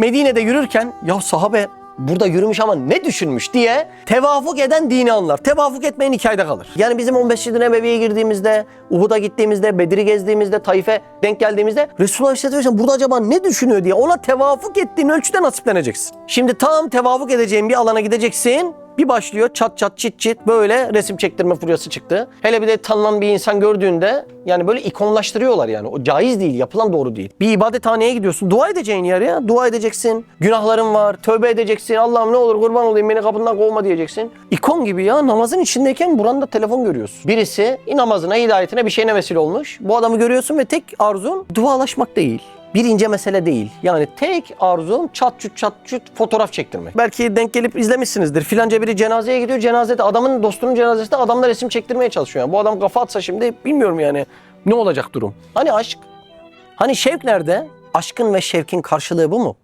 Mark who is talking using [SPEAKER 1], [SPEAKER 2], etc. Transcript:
[SPEAKER 1] Medine'de yürürken ya sahabe burada yürümüş ama ne düşünmüş diye tevafuk eden dini anlar. Tevafuk etmeyen hikayede kalır. Yani bizim 15. Nebevi'ye girdiğimizde, Uhud'a gittiğimizde, Bedir'i gezdiğimizde, Taif'e denk geldiğimizde Resulullah Aleyhisselatü Vesselam burada acaba ne düşünüyor diye ona tevafuk ettiğin ölçüde nasipleneceksin. Şimdi tam tevafuk edeceğin bir alana gideceksin. Bir başlıyor çat çat çit çit böyle resim çektirme furyası çıktı. Hele bir de tanınan bir insan gördüğünde yani böyle ikonlaştırıyorlar yani. O caiz değil, yapılan doğru değil. Bir ibadethaneye gidiyorsun. Dua edeceğin yer ya. Dua edeceksin. Günahların var. Tövbe edeceksin. Allah'ım ne olur kurban olayım beni kapından kovma diyeceksin. İkon gibi ya. Namazın içindeyken buranda telefon görüyorsun. Birisi namazına, hidayetine bir şeyine vesile olmuş. Bu adamı görüyorsun ve tek arzun dualaşmak değil. Bir ince mesele değil. Yani tek arzum çat çut çat çut fotoğraf çektirmek. Belki denk gelip izlemişsinizdir. Filanca biri cenazeye gidiyor. Cenazede adamın dostunun cenazesinde adamlar resim çektirmeye çalışıyor. Yani bu adam kafa atsa şimdi bilmiyorum yani ne olacak durum. Hani aşk? Hani şevk nerede? Aşkın ve şevkin karşılığı bu mu?